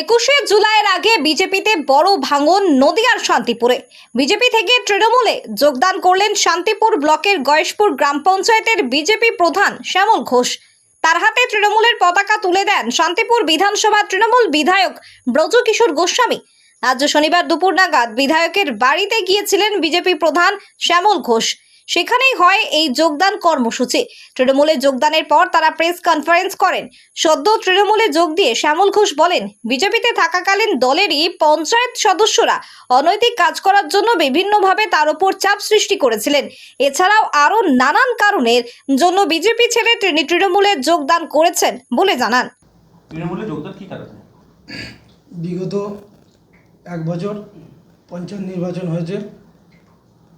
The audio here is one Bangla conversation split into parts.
একুশে জুলাইয়ের আগে বিজেপিতে বড় ভাঙন নদিয়ার শান্তিপুরে। বিজেপি থেকে তৃণমূলে যোগদান করলেন শান্তিপুর ব্লকের গয়েশপুর গ্রাম পঞ্চায়েতের বিজেপি প্রধান শ্যামল ঘোষ। তার হাতে তৃণমূলের পতাকা তুলে দেন শান্তিপুর বিধানসভা তৃণমূল বিধায়ক ব্রজকিশোর গোস্বামী। আজ শনিবার দুপুর নাগাদ বিধায়কের বাড়িতে গিয়েছিলেন বিজেপি প্রধান শ্যামল ঘোষ। সেখানেই হয় এই যোগদান কর্মসূচি। তৃণমূলে যোগদানের পর তারা প্রেস কনফারেন্স করেন। সদ্য তৃণমূলে যোগ দিয়ে শ্যামল ঘোষ বলেন বিজেপিতে থাকাকালীন দলেরই পঞ্চায়েত সদস্যরা অনৈতিক কাজ করার জন্য বিভিন্নভাবে তার উপর চাপ সৃষ্টি করেছিলেন। এছাড়াও আরও নানান কারণের জন্য বিজেপি ছেড়ে তিনি তৃণমূলে যোগদান করেছেন বলে জানান। তৃণমূলে যোগদান কী কারণে? বিগত এক বছর পঞ্চায়েত নির্বাচন হয়েছে।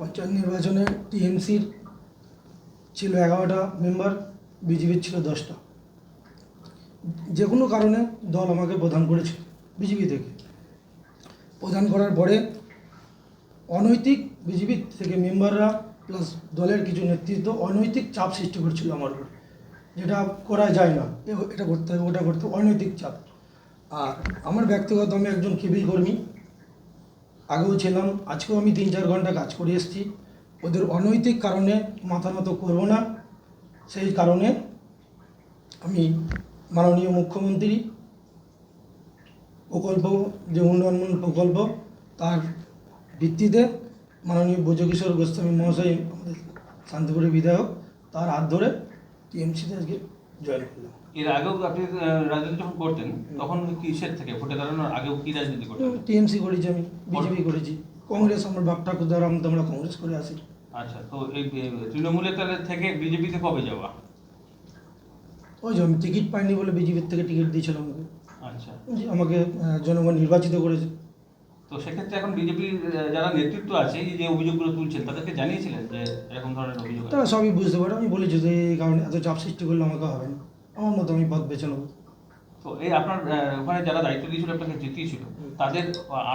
পঞ্চায়েত নির্বাচনে টিএমসির ছিল এগারোটা মেম্বার বিজেপির ছিল দশটা। যে কোনো কারণে দল আমাকে প্রদান করেছে বিজেপি থেকে। প্রদান করার পরে অনৈতিক বিজেপি থেকে মেম্বাররা প্লাস দলের কিছু নেতৃত্ব অনৈতিক চাপ সৃষ্টি করছিল আমার উপর। যেটা করা যায় না এটা করতে হবে, ওটা করতে অনৈতিক চাপ। আর আমার ব্যক্তিগত আমি একজন কেবিল কর্মী। আগেও ছিলাম, আজকেও আমি তিন চার ঘণ্টা কাজ করে এসেছি। ওদের অনৈতিক কারণে মাথা নত করব না। সেই কারণে আমি মাননীয় মুখ্যমন্ত্রী প্রকল্প, যে উন্নয়নমূলক প্রকল্প, তার ভিত্তিতে মাননীয় ব্রজকিশোর গোস্বামী মহাশয় আমাদের শান্তিপুরের বিধায়ক, তার হাত ধরে টিএমসিতে আজকে জয়েন করলাম। এর আগেও আপনি রাজনীতি যখন করতেন তখন কিসের থেকে ভোটে দাঁড়ানোর আগেও কি রাজনীতি করতেন? টিএমসি করেছি আমি বিজেপি করেছি। কংগ্রেস আমার বাপ ঠাকুর দ্বারা আমরা আমরা কংগ্রেস করে আসি। আচ্ছা তো এই তৃণমূলের তাহলে থেকে বিজেপিতে কবে যাওয়া? ওই যে আমি টিকিট পাইনি বলে বিজেপির থেকে টিকিট দিয়েছিল আমাকে আচ্ছা। আমাকে জনগণ নির্বাচিত করেছে। তো সেক্ষেত্রে এখন বিজেপির যারা নেতৃত্ব আছে এই যে অভিযোগগুলো তুলছেন তাদেরকে জানিয়েছিলেন যে এরকম ধরনের অভিযোগ? তারা সবই বুঝতে পারে। আমি বলেছি যে এই কারণে এত চাপ সৃষ্টি করলে আমাকে হবে না। আমি পথ বেছে নেব। তো এই আপনার ওখানে যারা দায়িত্ব দিয়েছিল আপনাকে জিতিয়েছিল তাদের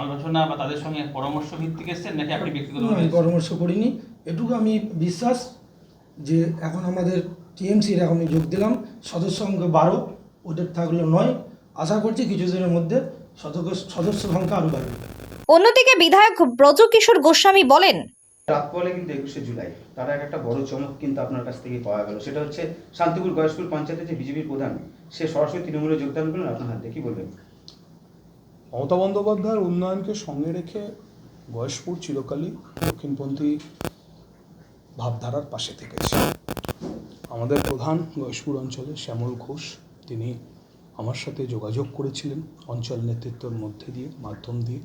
আলোচনা বা তাদের সঙ্গে পরামর্শ ভিত্তিক এসছেন নাকি আপনি আমি পরামর্শ করিনি। এটুকু আমি বিশ্বাস যে এখন আমাদের টিএমসির এখন আমি যোগ দিলাম সদস্য সংখ্যা বারো ওদের থাকল নয়। আশা করছি কিছুদিনের মধ্যে সদস্য সদস্য সংখ্যা আরও বাড়বে। অন্যদিকে বিধায়ক ব্রজকিশোর গোস্বামী বলেন রাত পরে কিন্তু একুশে জুলাই। তার আগে একটা বড় চমক কিন্তু আপনার কাছ থেকে পাওয়া গেল। সেটা হচ্ছে শান্তিপুর গয়েশপুর পঞ্চায়েতের যে বিজেপির প্রধান, সে সরাসরি তৃণমূলে যোগদান করলেন। আপনার হাতে কি বলবেন? মমতা বন্দ্যোপাধ্যায়ের উন্নয়নকে সঙ্গে রেখে গয়েশপুর চিরকালই দক্ষিণপন্থী ভাবধারার পাশে থেকেছে। আমাদের প্রধান গয়েশপুর অঞ্চলে শ্যামল ঘোষ, তিনি আমার সাথে যোগাযোগ করেছিলেন অঞ্চল নেতৃত্বের মধ্যে দিয়ে, মাধ্যম দিয়ে।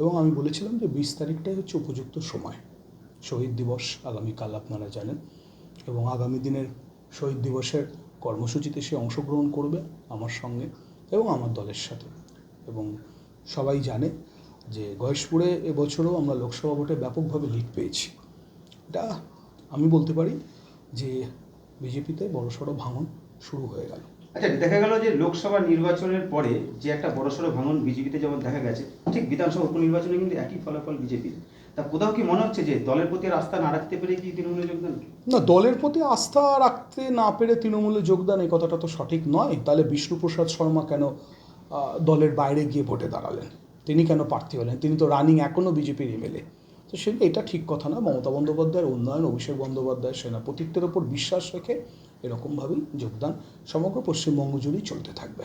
এবং আমি বলেছিলাম যে বিশ তারিখটাই হচ্ছে উপযুক্ত সময়। শহীদ দিবস আগামীকাল আপনারা জানেন এবং আগামী দিনের শহীদ দিবসের কর্মসূচিতে সে অংশগ্রহণ করবে আমার সঙ্গে এবং আমার দলের সাথে। এবং সবাই জানে যে গয়েশপুরে এবছরও আমরা লোকসভা ভোটে ব্যাপকভাবে লিড পেয়েছি। এটা আমি বলতে পারি যে বিজেপিতে বড়সড় ভাঙন শুরু হয়ে গেল। আচ্ছা দেখা গেল যে লোকসভা নির্বাচনের পরে যে একটা বড়সড় ভাঙন বিজেপিতে যেমন দেখা গেছে, ঠিক বিধানসভা উপনির্বাচনে কিন্তু একই ফলাফল বিজেপির। তা কোথাও কি মনে হচ্ছে যে দলের প্রতি আস্থা না রাখতে পেরে কি তৃণমূলে যোগদান? না, দলের প্রতি আস্থা রাখতে না পেরে তৃণমূলে যোগদান এই কথাটা তো সঠিক নয়। তাহলে বিষ্ণুপ্রসাদ শর্মা কেন দলের বাইরে গিয়ে ভোটে দাঁড়ালেন? তিনি কেন প্রার্থী হলেন? তিনি তো রানিং এখনও বিজেপির এমএলএ। তো সে এটা ঠিক কথা না। মমতা বন্দ্যোপাধ্যায়ের উন্নয়ন, অভিষেক বন্দ্যোপাধ্যায়ের সেনাপতিত্বের ওপর বিশ্বাস রেখে এরকমভাবেই যোগদান। সমগ্র পশ্চিমবঙ্গ জুড়েই চলতে থাকবে।